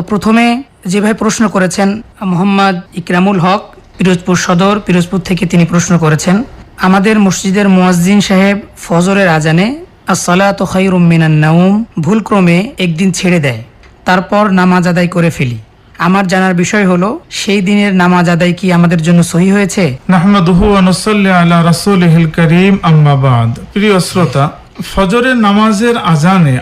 তো প্রথমে যেভাবে প্রশ্ন করেছেন, মোহাম্মদ ইকরামুল হক, পিরোজপুর সদর, পিরোজপুর থেকে তিনি প্রশ্ন করেছেন, আমাদের মসজিদের মুয়াজ্জিন সাহেব ফজরের আজানে আসসালাত খাইরুম মিনান নাউম ভুলক্রমে একদিন ছেড়ে দেয়, তারপর নামাজ আদায় করে ফেলি। আমার জানার বিষয় হলো, সেই দিনের নামাজ আদায় কি আমাদের জন্য সহি হয়েছে? প্রিয় শ্রোতা, ফজরের নামাজের আজানে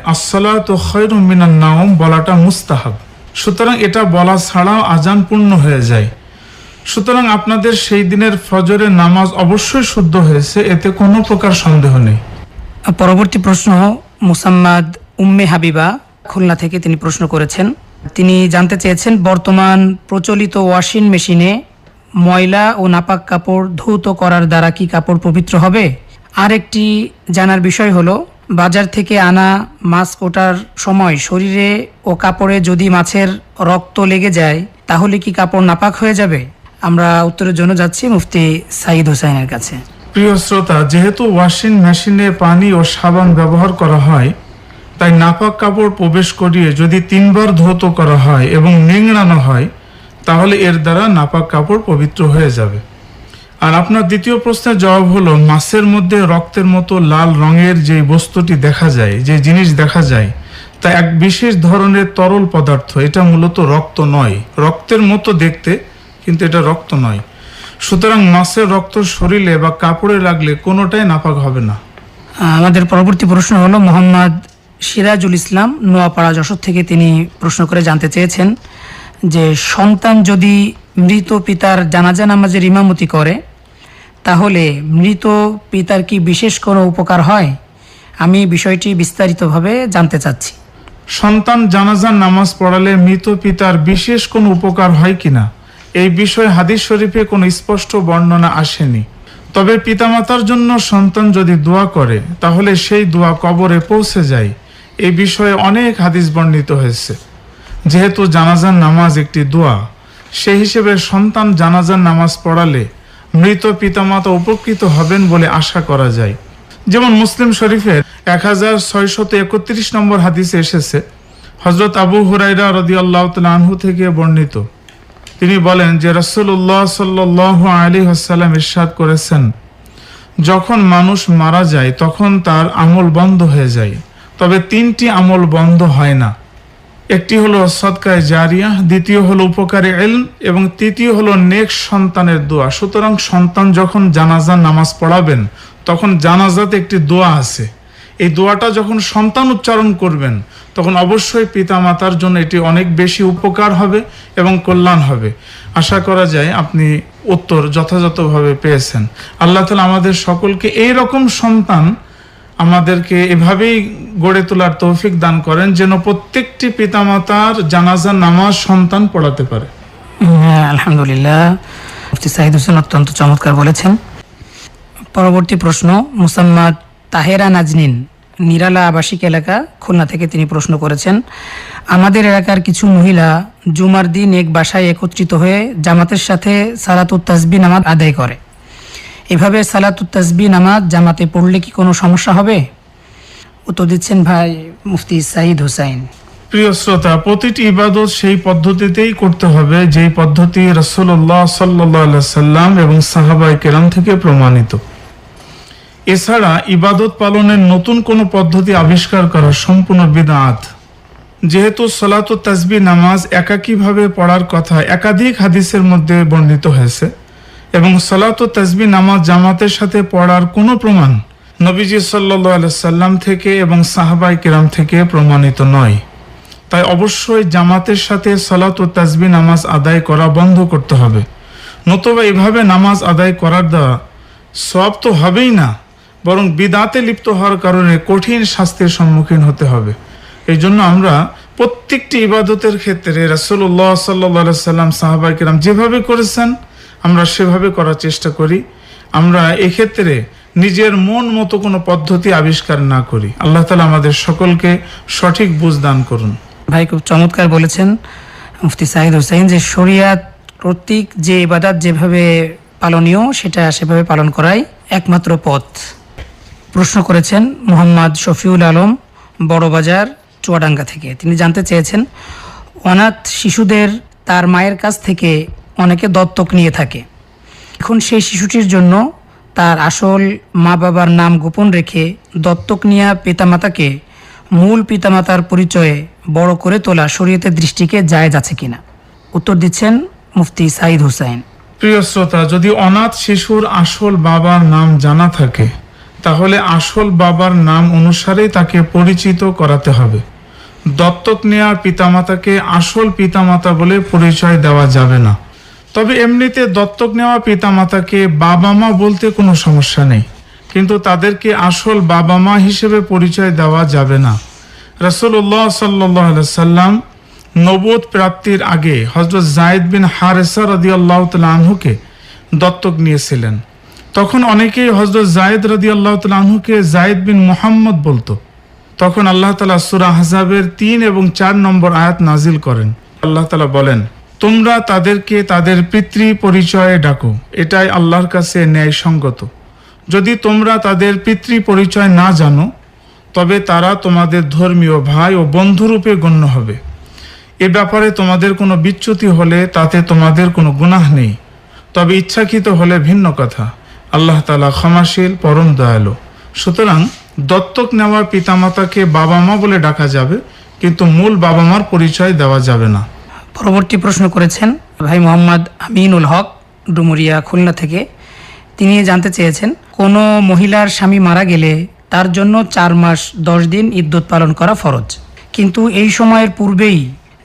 নাওম বলাটা মুস্তাহাব। সুতরাং এটা বলা ছাড়াও আজান পূর্ণ হয়ে যায়। সুতরাং আপনাদের সেই দিনের ফজরের নামাজ অবশ্যই শুদ্ধ হয়েছে, এতে কোনো প্রকার সন্দেহ নেই। পরবর্তী প্রশ্ন মুসাম্মাদ উম্মে হাবিবা খুলনা থেকে তিনি প্রশ্ন করেছেন। তিনি জানতে চেয়েছেন, বর্তমান প্রচলিত ওয়াশিং মেশিনে ময়লা ও নাপাক কাপড় ধৌত করার দ্বারা কি কাপড় পবিত্র হবে? আর একটি জানার বিষয় হলো বাজার থেকে আনা মাছ ওঠার সময় শরীরে ও কাপড়ে যদি মাছের রক্ত লেগে যায়, তাহলে কি কাপড় নাপাক হয়ে যাবে? আমরা উত্তরের জন্য যাচ্ছি মুফতি সাইদ হোসাইনের কাছে। প্রিয় শ্রোতা, যেহেতু ওয়াশিং মেশিনে পানি ও সাবান ব্যবহার করা হয়, তাই নাপাক কাপড় প্রবেশ করিয়ে যদি তিনবার ধৌত করা হয় এবং নিংড়ানো হয়, তাহলে এর দ্বারা নাপাক কাপড় পবিত্র হয়ে যাবে। আর আপনার দ্বিতীয় প্রশ্নের জবাব হলো, মাছের মধ্যে রক্তের মতো লাল রঙের যে বস্তুটি দেখা যায়, যে জিনিস দেখা যায়, তা এক বিশেষ ধরনের তরল পদার্থ। এটা মূলত রক্ত নয়। রক্তের মতো দেখতে, কিন্তু এটা রক্ত নয়। সুতরাং মাছের রক্ত শরীরে বা কাপড়ে লাগলে কোনোটাই নাপাক হবে না। আমাদের পরবর্তী প্রশ্ন হলো, মোহাম্মদ সিরাজুল ইসলাম নোয়াপাড়া, যশোর থেকে তিনি প্রশ্ন করে জানতে চেয়েছেন যে সন্তান যদি মৃত পিতার জানাজা নামাজের ইমামতি করে, তাহলে মৃত পিতার কি বিশেষ কোনো উপকার হয়? আমি বিষয়টি বিস্তারিতভাবে জানতে চাচ্ছি। সন্তান জানাজার নামাজ পড়ালে মৃত পিতার বিশেষ কোনো উপকার হয় কিনা? এই বিষয়ে হাদিস শরীফে কোনো স্পষ্ট বর্ণনা আসেনি। তবে পিতামাতার জন্য সন্তান যদি দোয়া করে, তাহলে সেই দোয়া কবরে পৌঁছে যায়। এই বিষয়ে অনেক হাদিস বর্ণিত হয়েছে। যেহেতু জানাজার নামাজ একটি দোয়া সেই হিসেবে সন্তান জানাজার নামাজ পড়ালে মৃত পিতামাতা উপকৃত হবেন বলে আশা করা যায়। যেমন মুসলিম শরীফের এক হাজার ছয়শত একত্রিশ নম্বর হাদিসে এসেছে হজরত আবু হুরাইরা রদি আল্লাহ আনহু থেকে বর্ণিত। তিনি বলেন যে রসুল্লাহ সাল্লাহ আলী হাসাল্লাম ইরশাদ করেছেন, যখন মানুষ মারা যায় তখন তার আমল বন্ধ হয়ে যায়, তবে তিনটি আমল বন্ধ হয় না। একটি হলো সদকায় জারিয়া, দ্বিতীয় হলো উপকারী এলম এবং তৃতীয় হলো নেক সন্তানের দোয়া। সুতরাং সন্তান যখন জানাজার নামাজ পড়াবেন, তখন জানাজাতে একটি দোয়া আছে। এই দোয়াটা যখন সন্তান উচ্চারণ করবেন, তখন অবশ্যই পিতা মাতার জন্য এটি অনেক বেশি উপকার হবে এবং কল্যাণ হবে। আশা করা যায় আপনি উত্তর যথাযথভাবে পেয়েছেন। আল্লাহ তালা আমাদের সকলকে এই রকম সন্তান আমাদেরকে এভাবেই গড়ে তোলার তৌফিক দান করেন যেন প্রত্যেকটি পিতামাতার জানাজা নামাজ সন্তান পড়াতে পারে। হ্যাঁ আলহামদুলিল্লাহ। মুফতি সাহিদ হোসেন অত্যন্ত চমৎকার বলেছেন। পরবর্তী প্রশ্ন মুসাম্মাদ তাহেরা নাজনিন, নিরালা আবাসিক এলাকা, খুলনা থেকে তিনি প্রশ্ন করেছেন, আমাদের এলাকার কিছু মহিলা জুমার দিন এক বাসায় একত্রিত হয়ে জামাতের সাথে সালাতুত তাসবি নামাজ আদায় করে। এভাবে সালাতুত তাসবি নামাজ জামাতে পড়লে কি কোনো সমস্যা হবে? উত্তর দিচ্ছেন ভাই মুফতি সাইদ হুসাইন। প্রিয় শ্রোতা, প্রতিটি ইবাদত সেই পদ্ধতিতেই করতে হবে যেই পদ্ধতি রসুল্লাহ সাল্লাহ সাল্লাম এবং সাহাবাই কেরাম থেকে প্রমাণিত। এছাড়া ইবাদত পালনের নতুন কোনো পদ্ধতি আবিষ্কার করা সম্পূর্ণ বিদাত যেহেতু সলাত তাসবি নামাজ একাকীভাবে পড়ার কথা একাধিক হাদিসের মধ্যে বর্ণিত হয়েছে এবং সলাত তাসবি নামাজ জামাতের সাথে পড়ার কোনো প্রমাণ নবীজি সাল্লাহ সাল্লাম থেকে এবং সাহাবাই কেরাম থেকে প্রমাণিত নয়। তাই অবশ্যই জামাতের সাথে সলাত ও তাসবি নামাজ আদায় করা বন্ধ করতে হবে। নতুবা এভাবে নামাজ আদায় করার দ্বারা সব তো হবেই না, বরং বিদাতে লিপ্ত হওয়ার কারণে কঠিন শাস্তির সম্মুখীন হতে হবে। এই জন্য আমরা প্রত্যেকটি ইবাদতের ক্ষেত্রে রাসুল্লাহ সাল্লা সাল্লাম সাহাবাই কিরাম যেভাবে করেছেন আমরা সেভাবে করার চেষ্টা করি। আমরা এক্ষেত্রে নিজের মন মতো কোনো পদ্ধতি আবিষ্কার না করি। আল্লাহ তালা আমাদের সকলকে সঠিক বুঝ দান করুন। ভাই খুব চমৎকার বলেছেন মুফতি সাহিদ হোসেন যে শরিয়াত কর্তৃক যে ইবাদাত যেভাবে পালনীয়, সেটা সেভাবে পালন করাই একমাত্র পথ। প্রশ্ন করেছেন মোহাম্মদ শফিউল আলম বড়বাজার, চুয়াডাঙ্গা থেকে। তিনি জানতে চেয়েছেন, অনাথ শিশুদের তার মায়ের কাছ থেকে অনেকে দত্তক নিয়ে থাকে। এখন সেই শিশুটির জন্য তার আসল মা বাবার নাম গোপন রেখে দত্তক নেওয়া পিতামাতাকে মূল পিতামাতার পরিচয়ে বড় করে তোলা শরীয়তের দৃষ্টিকে জায়েজ আছে কিনা। উত্তর দিচ্ছেন মুফতি সাইদ হুসাইন। প্রিয় শ্রোতা, যদি অনাথ শিশুর আসল বাবার নাম জানা থাকে, তাহলে আসল বাবার নাম অনুসারেই তাকে পরিচিত করাতে হবে। দত্তক নেওয়া পিতামাতাকে আসল পিতামাতা বলে পরিচয় দেওয়া যাবে না। তবে এমনিতে দত্তক নেওয়া পিতামাতাকে বাবা মা বলতে কোনো সমস্যা নেই। কিন্তু তাদেরকে আসল বাবা মা হিসেবে পরিচয় দেওয়া যাবে না। রসুল্লাহ সাল্লাহ সাল্লাম নবোধ প্রাপ্তির আগে হজরত জায়দ বিন হারেসা রদি আল্লাহ আনহুকে দত্তক নিয়েছিলেন। তখন অনেকেই হজরত জায়দ রদি আল্লাহ আনহুকে জায়দ বিন মোহাম্মদ বলতো। তখন আল্লাহ তালা সুরা হাজাবের তিন এবং চার নম্বর আয়াত নাজিল করেন। আল্লাহ তালা বলেন তোমরা তাদেরকে তাদের পিতৃ পরিচয়ে ডাকো। এটাই আল্লাহর কাছে ন্যায়সঙ্গত। যদি তোমরা তাদের পিতৃ পরিচয় না জানো, তবে তারা তোমাদের ধর্মীয় ভাই ও বন্ধুরূপে গণ্য হবে। এ ব্যাপারে তোমাদের কোনো বিচ্যুতি হলে তাতে তোমাদের কোনো গুনাহ নেই। তবে ইচ্ছাকৃত হলে ভিন্ন কথা। আল্লাহ তালা ক্ষমাশীল, পরম দয়ালু। সুতরাং দত্তক নেওয়া পিতামাতাকে বাবা মা বলে ডাকা যাবে, কিন্তু মূল বাবা মার পরিচয় দেওয়া যাবে না। পরবর্তী প্রশ্ন করেছেন ভাই মোহাম্মদ আমিনুল হক ডুমুরিয়া, খুলনা থেকে। তিনি জানতে চেয়েছেন, কোনো মহিলার স্বামী মারা গেলে তার জন্য চার মাস, দশ দিন ইদ্যুৎ পালন করা ফরজ। কিন্তু এই সময়ের পূর্বেই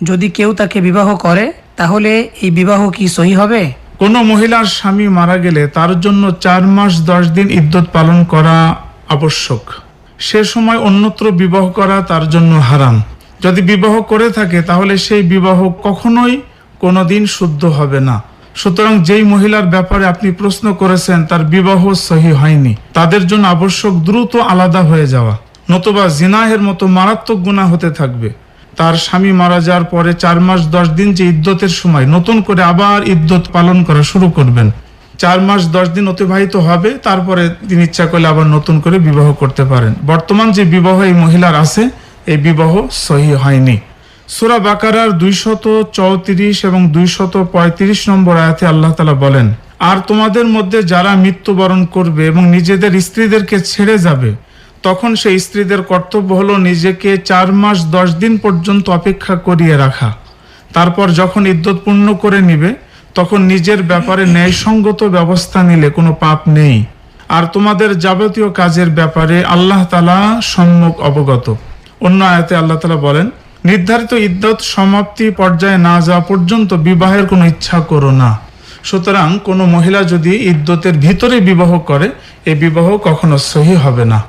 যদি কেউ তাকে বিবাহ করে, তাহলে এই বিবাহ কি সহি হবে? কোনো মহিলার স্বামী মারা গেলে তার জন্য চার মাস, দশ দিন ইদ্যত পালন করা আবশ্যক। সে সময় অন্যত্র বিবাহ করা তার জন্য হারাম। যদি বিবাহ করে থাকে, তাহলে সেই বিবাহ কখনোই কোনোদিন শুদ্ধ হবে না। সুতরাং যেই মহিলার ব্যাপারে আপনি প্রশ্ন করেছেন, তার বিবাহ সহি হয়নি। তাদের জন্য আবশ্যক দ্রুত আলাদা হয়ে যাওয়া। নতুবা জিনাহের মতো মারাত্মক গুণা হতে থাকবে। তার স্বামী মারা যাওয়ার পরে চার মাস দশ দিন যে ইদ্যতের সময় নতুন করে আবার ইদ্যত পালন করা শুরু করবেন। চার মাস দশ দিন অতিবাহিত হবে, তারপরে তিনি ইচ্ছা করলে আবার নতুন করে বিবাহ করতে পারেন। বর্তমান যে বিবাহ এই মহিলার আছে এই বিবাহ সহি হয়নি। সুরা বাকারার দুইশত চৌত্রিশ এবং দুইশত পঁয়ত্রিশ নম্বর আয়াতে আল্লাহ তালা বলেন, আর তোমাদের মধ্যে যারা মৃত্যুবরণ করবে এবং নিজেদের স্ত্রীদেরকে ছেড়ে যাবে, তখন সেই স্ত্রীদের কর্তব্য হলো নিজেকে চার মাস দশ দিন পর্যন্ত অপেক্ষা করিয়ে রাখা। তারপর যখন ইদ্যত পূর্ণ করে নিবে, তখন নিজের ব্যাপারে ন্যায়সঙ্গত ব্যবস্থা নিলে কোনো পাপ নেই। আর তোমাদের যাবতীয় কাজের ব্যাপারে আল্লাহ তালা সম্মুখ অবগত। অন্য আয়াতে আল্লাহ তালা বলেন, নির্ধারিত ইদ্যত সমাপ্তি পর্যায়ে না যাওয়া পর্যন্ত বিবাহের কোনো ইচ্ছা করো না। সুতরাং কোনো মহিলা যদি ইদ্যতের ভিতরে বিবাহ করে এই বিবাহ কখনো সহি হবে না।